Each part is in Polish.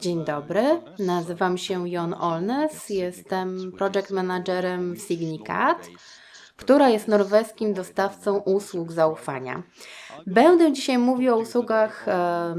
Dzień dobry, nazywam się Jon Olnes, jestem project managerem w Signicat, która jest norweskim dostawcą usług zaufania. Będę dzisiaj mówił o usługach e,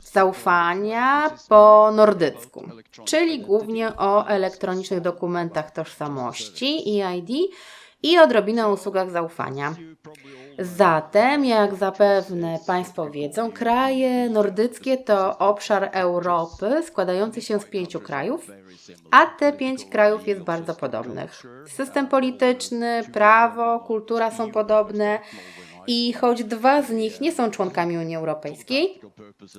zaufania po nordycku, czyli głównie o elektronicznych dokumentach tożsamości EID i odrobinę o usługach zaufania. Zatem, jak zapewne Państwo wiedzą, kraje nordyckie to obszar Europy składający się z pięciu krajów, a te pięć krajów jest bardzo podobnych. System polityczny, prawo, kultura są podobne. I choć dwa z nich nie są członkami Unii Europejskiej,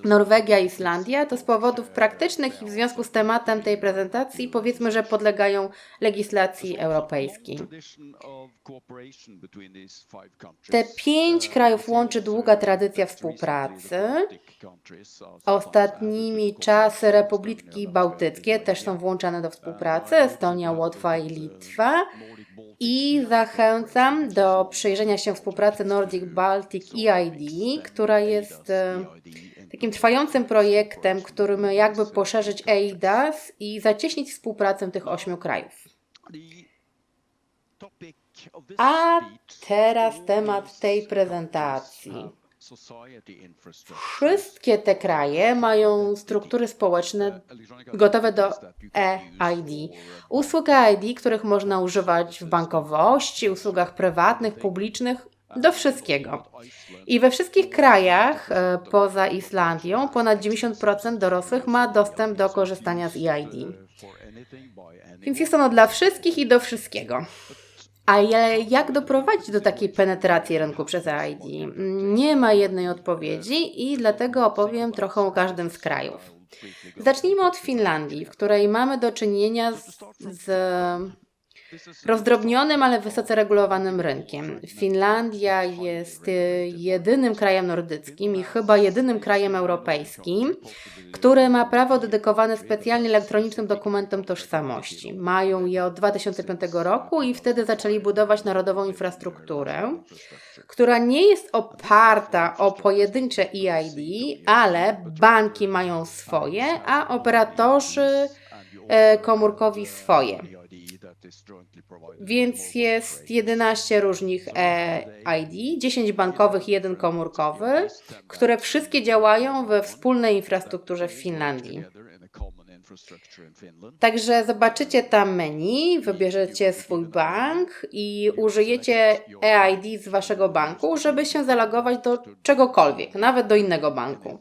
Norwegia i Islandia, to z powodów praktycznych i w związku z tematem tej prezentacji powiedzmy, że podlegają legislacji europejskiej. Te pięć krajów łączy długa tradycja współpracy. Ostatnimi czasy Republiki Bałtyckie też są włączane do współpracy, Estonia, Łotwa i Litwa. I zachęcam do przyjrzenia się współpracy Nordic Baltic EID, która jest e, takim trwającym projektem, który jakby poszerzyć EIDAS i zacieśnić współpracę tych ośmiu krajów. A teraz temat tej prezentacji. Wszystkie te kraje mają struktury społeczne gotowe do EID. Usług EID, których można używać w bankowości, usługach prywatnych, publicznych, do wszystkiego. I we wszystkich krajach e, poza Islandią ponad 90% dorosłych ma dostęp do korzystania z EID. Więc jest ono dla wszystkich i do wszystkiego. A jak doprowadzić do takiej penetracji rynku przez EID? Nie ma jednej odpowiedzi i dlatego opowiem trochę o każdym z krajów. Zacznijmy od Finlandii, w której mamy do czynienia z, z rozdrobnionym, ale wysoce regulowanym rynkiem. Finlandia jest y, jedynym krajem nordyckim i chyba jedynym krajem europejskim, który ma prawo dedykowane specjalnie elektronicznym dokumentom tożsamości. Mają je od 2005 roku i wtedy zaczęli budować narodową infrastrukturę, która nie jest oparta o pojedyncze EID, ale banki mają swoje, a operatorzy e, komórkowi swoje. Więc jest 11 różnych ID, 10 bankowych i jeden komórkowy, które wszystkie działają we wspólnej infrastrukturze w Finlandii. Także zobaczycie tam menu, wybierzecie swój bank i użyjecie EID z waszego banku, żeby się zalogować do czegokolwiek, nawet do innego banku.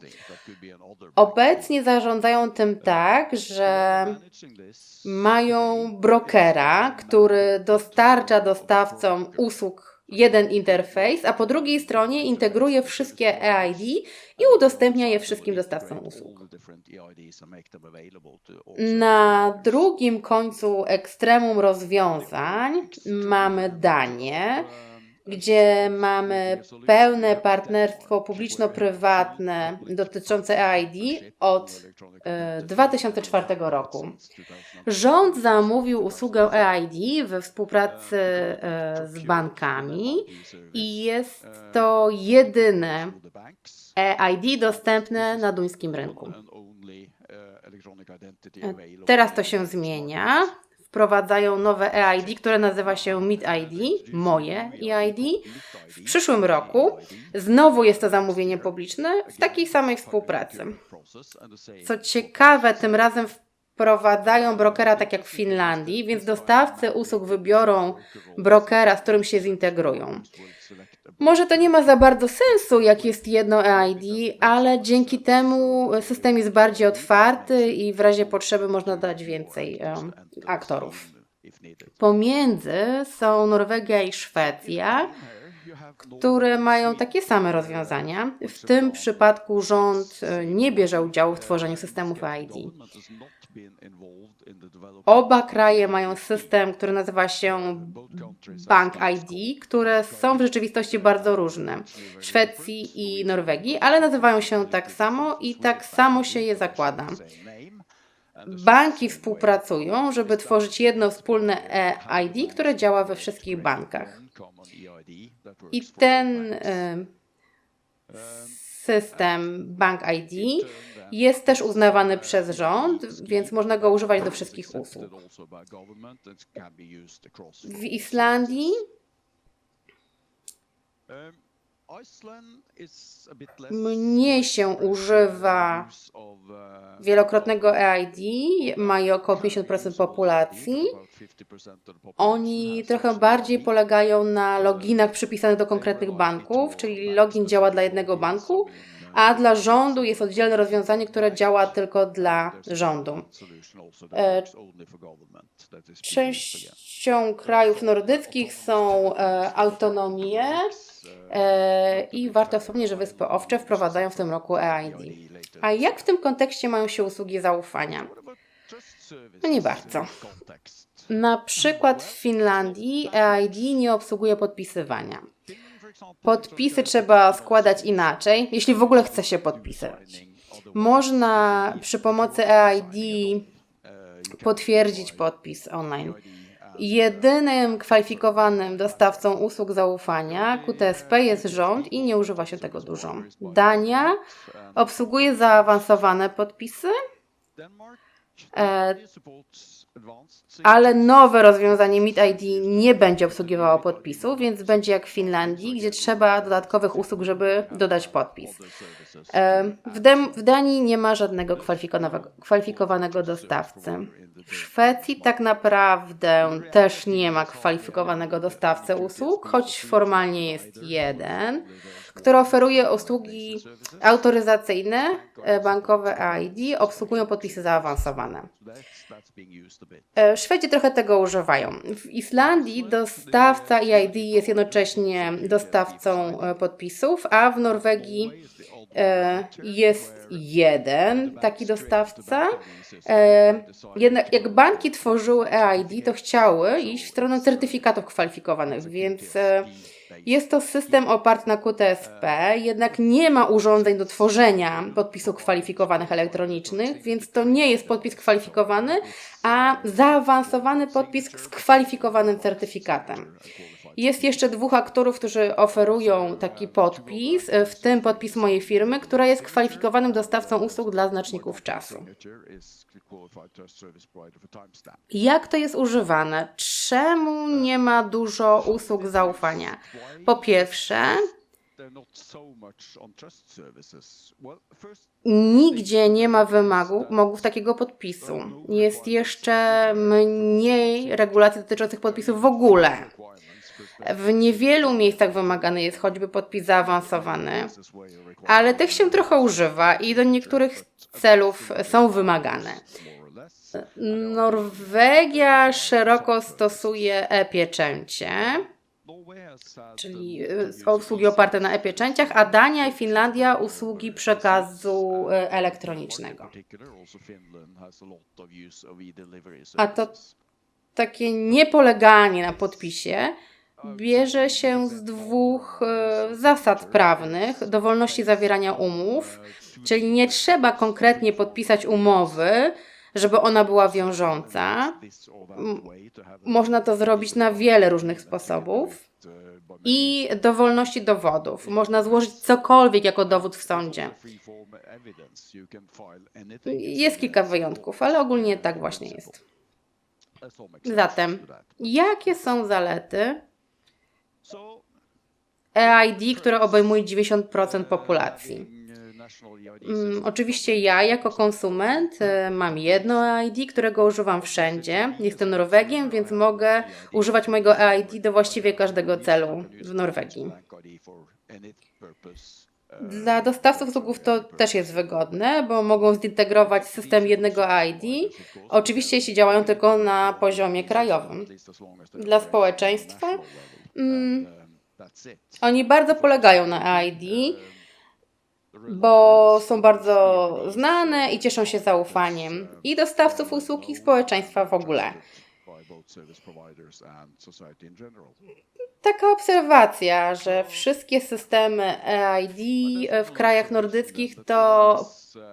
Obecnie zarządzają tym tak, że mają brokera, który dostarcza dostawcom usług jeden interfejs, a po drugiej stronie integruje wszystkie EID i udostępnia je wszystkim dostawcom usług. Na drugim końcu ekstremum rozwiązań mamy Danię, gdzie mamy pełne partnerstwo publiczno-prywatne dotyczące EID od 2004 e, roku. Rząd zamówił usługę EID we współpracy e, z bankami i jest to jedyne EID dostępne na duńskim rynku. E, teraz to się zmienia wprowadzają nowe EID, które nazywa się Meet ID, moje EID. W przyszłym roku znowu jest to zamówienie publiczne w takiej samej współpracy. Co ciekawe, tym razem wprowadzają brokera tak jak w Finlandii, więc dostawcy usług wybiorą brokera, z którym się zintegrują. Może to nie ma za bardzo sensu, jak jest jedno EID, ale dzięki temu system jest bardziej otwarty i w razie potrzeby można dać więcej um, aktorów. Pomiędzy są Norwegia i Szwecja, które mają takie same rozwiązania. W tym przypadku rząd e, nie bierze udziału w tworzeniu systemów EID. Oba kraje mają system, który nazywa się Bank ID, które są w rzeczywistości bardzo różne. W Szwecji i Norwegii, ale nazywają się tak samo i tak samo się je zakłada. Banki współpracują, żeby tworzyć jedno wspólne e-ID, które działa we wszystkich bankach. I ten system Bank ID jest też uznawany przez rząd, więc można go używać do wszystkich usług. W Islandii mniej się używa wielokrotnego EID, mają około 50% populacji. Oni trochę bardziej polegają na loginach przypisanych do konkretnych banków, czyli login działa dla jednego banku, a dla rządu jest oddzielne rozwiązanie, które działa tylko dla rządu. E, Częścią krajów nordyckich są e, autonomie e, i warto wspomnieć, że Wyspy Owcze wprowadzają w tym roku EID. A jak w tym kontekście mają się usługi zaufania? No nie bardzo. Na przykład w Finlandii EID nie obsługuje podpisywania. Podpisy trzeba składać inaczej, jeśli w ogóle chce się podpisywać. Można przy pomocy EID potwierdzić podpis online. Jedynym kwalifikowanym dostawcą usług zaufania QTSP jest rząd i nie używa się tego dużo. Dania obsługuje zaawansowane podpisy, ale nowe rozwiązanie MitID nie będzie obsługiwało podpisu, więc będzie jak w Finlandii, gdzie trzeba dodatkowych usług, żeby dodać podpis. E, W, Dem- w Danii nie ma żadnego kwalifikowanego dostawcy. W Szwecji tak naprawdę też nie ma kwalifikowanego dostawcy usług, choć formalnie jest jeden, który oferuje usługi autoryzacyjne, e, bankowe ID, obsługują podpisy zaawansowane. E, Szwedzi trochę tego używają. W Islandii dostawca EID jest jednocześnie dostawcą e, podpisów, a w Norwegii jest jeden taki dostawca. E, Jednak jak banki tworzyły EID, to chciały iść w stronę certyfikatów kwalifikowanych, więc e, jest to system oparty na QTSP, jednak nie ma urządzeń do tworzenia podpisów kwalifikowanych elektronicznych, więc to nie jest podpis kwalifikowany, a zaawansowany podpis z kwalifikowanym certyfikatem. Jest jeszcze dwóch aktorów, którzy oferują taki podpis, w tym podpis mojej firmy, która jest kwalifikowanym dostawcą usług dla znaczników czasu. Jak to jest używane? Czemu nie ma dużo usług zaufania? Po pierwsze, nigdzie nie ma wymogów takiego podpisu. Jest jeszcze mniej regulacji dotyczących podpisów w ogóle. W niewielu miejscach wymagany jest choćby podpis zaawansowany, ale tych się trochę używa i do niektórych celów są wymagane. Norwegia szeroko stosuje e-pieczęcie, czyli y, usługi oparte na e-pieczęciach, a Dania i Finlandia usługi przekazu y, elektronicznego. A to takie niepoleganie na podpisie bierze się z dwóch e, zasad prawnych: dowolności zawierania umów, czyli nie trzeba konkretnie podpisać umowy, żeby ona była wiążąca. Można to zrobić na wiele różnych sposobów. I dowolności dowodów. Można złożyć cokolwiek jako dowód w sądzie. Jest kilka wyjątków, ale ogólnie tak właśnie jest. Zatem, jakie są zalety EID, które obejmuje 90% populacji? Mm, Oczywiście ja jako konsument e, mam jedno EID, którego używam wszędzie. Jestem Norwegiem, więc mogę używać mojego EID do właściwie każdego celu w Norwegii. Dla dostawców usługów to też jest wygodne, bo mogą zintegrować system jednego ID, oczywiście jeśli działają tylko na poziomie krajowym. Dla społeczeństwa mm, oni bardzo polegają na ID, bo są bardzo znane i cieszą się zaufaniem i dostawców usług i społeczeństwa w ogóle. Taka obserwacja, że wszystkie systemy EID w krajach nordyckich to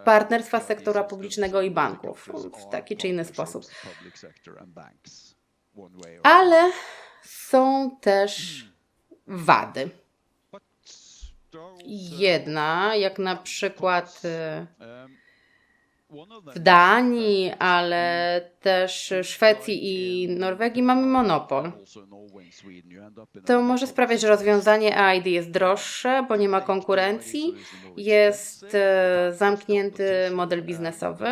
partnerstwa sektora publicznego i banków w taki czy inny sposób. Ale są też wady. jedna, jak na przykład y, w Danii, ale też Szwecji i Norwegii mamy monopol. To może sprawiać, że rozwiązanie AID jest droższe, bo nie ma konkurencji, jest e, zamknięty model biznesowy.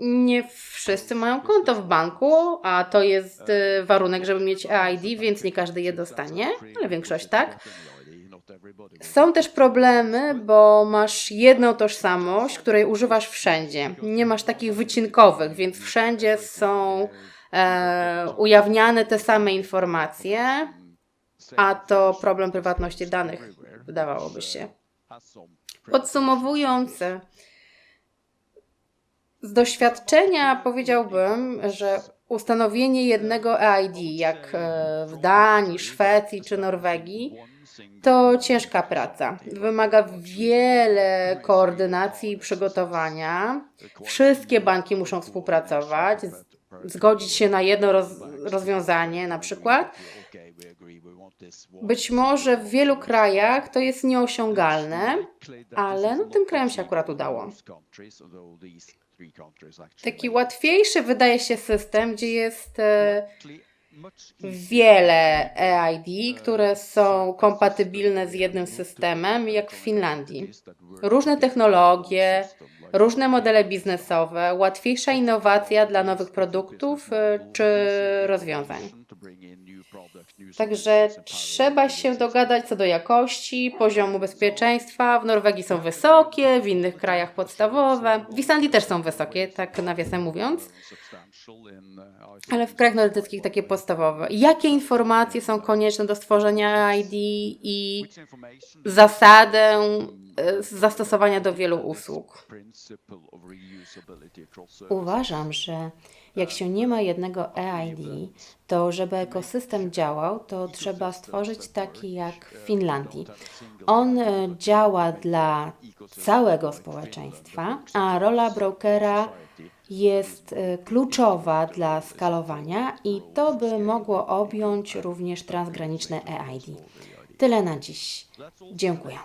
Nie wszyscy mają konto w banku, a to jest e, warunek, żeby mieć AID, więc nie każdy je dostanie, ale większość tak. Są też problemy, bo masz jedną tożsamość, której używasz wszędzie. Nie masz takich wycinkowych, więc wszędzie są e, ujawniane te same informacje, a to problem prywatności danych, wydawałoby się. Podsumowując, z doświadczenia powiedziałbym, że ustanowienie jednego EID, jak e, w Danii, Szwecji czy Norwegii, to ciężka praca. Wymaga wiele koordynacji i przygotowania. Wszystkie banki muszą współpracować, zgodzić się na jedno roz, rozwiązanie, na przykład. Być może w wielu krajach to jest nieosiągalne, ale no, tym krajom się akurat udało. Taki łatwiejszy wydaje się system, gdzie jest e, wiele EID, które są kompatybilne z jednym systemem, jak w Finlandii. Różne technologie, różne modele biznesowe, łatwiejsza innowacja dla nowych produktów e, czy rozwiązań. Także trzeba się dogadać co do jakości, poziomu bezpieczeństwa. W Norwegii są wysokie, w innych krajach podstawowe. W Islandii też są wysokie, tak nawiasem mówiąc, ale w krajach nordyckich takie podstawowe. Jakie informacje są konieczne do stworzenia ID i zasadę e, zastosowania do wielu usług? Uważam, że jak się nie ma jednego EID, to żeby ekosystem działał, to trzeba stworzyć taki jak w Finlandii. On e, działa dla całego społeczeństwa, a rola brokera jest e, kluczowa dla skalowania i to by mogło objąć również transgraniczne EID. Tyle na dziś. Dziękuję.